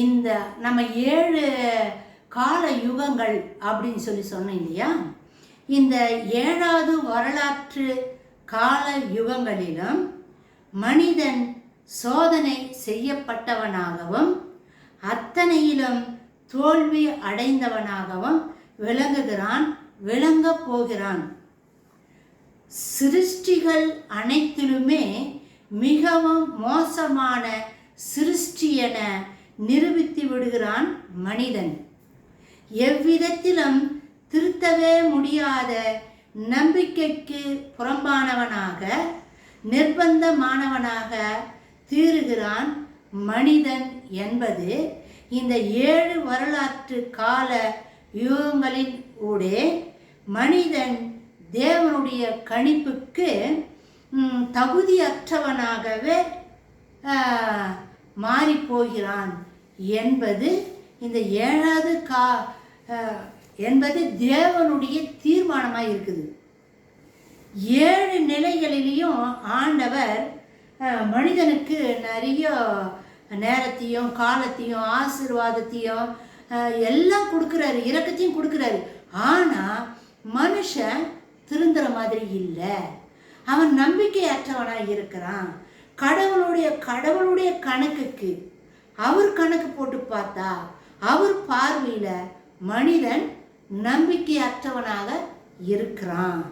இந்த நம்ம ஏழு கால யுகங்கள் அப்படின்னு சொல்லி சொன்னோம் இல்லையா? இந்த ஏழாவது வரலாற்று கால யுகங்களிலும் மனிதன் சோதனை செய்யப்பட்டவனாகவும் அத்தனையிலும் தோல்வி அடைந்தவனாகவும் விளங்குகிறான் விளங்கப் போகிறான். சிருஷ்டிகள் அனைத்திலுமே மிகவும் மோசமான சிருஷ்டி என நிரூபித்து விடுகிறான் மனிதன். எவ்விதத்திலும் திருத்தவே முடியாத நம்பிக்கைக்கு புறம்பானவனாக நிர்பந்தமானவனாக தீருகிறான் மனிதன் என்பது இந்த ஏழு வரலாற்று கால யுகங்களின் ஊடே மனிதன் தேவனுடைய கணிப்புக்கு தகுதியற்றவனாகவே மாறி போகிறான் என்பது இந்த ஏழாவது கா என்பது தேவனுடைய தீர்மானமாக இருக்குது. ஏழு நிலைகளிலையும் ஆண்டவர் மனிதனுக்கு நிறைய நேரத்தையும் காலத்தையும் ஆசீர்வாதத்தையும் எல்லாம் கொடுக்குறாரு இரக்கத்தையும் கொடுக்குறாரு. ஆனால் மனுஷன் திருந்துற மாதிரி இல்லை. அவன் நம்பிக்கையற்றவனாக இருக்கிறான். கடவுளுடைய கடவுளுடைய கணக்குக்கு அவர் கணக்கு போட்டு பார்த்தா அவர் பார்வையில் மனிதன் நம்பிக்கையற்றவனாக இருக்கிறான்.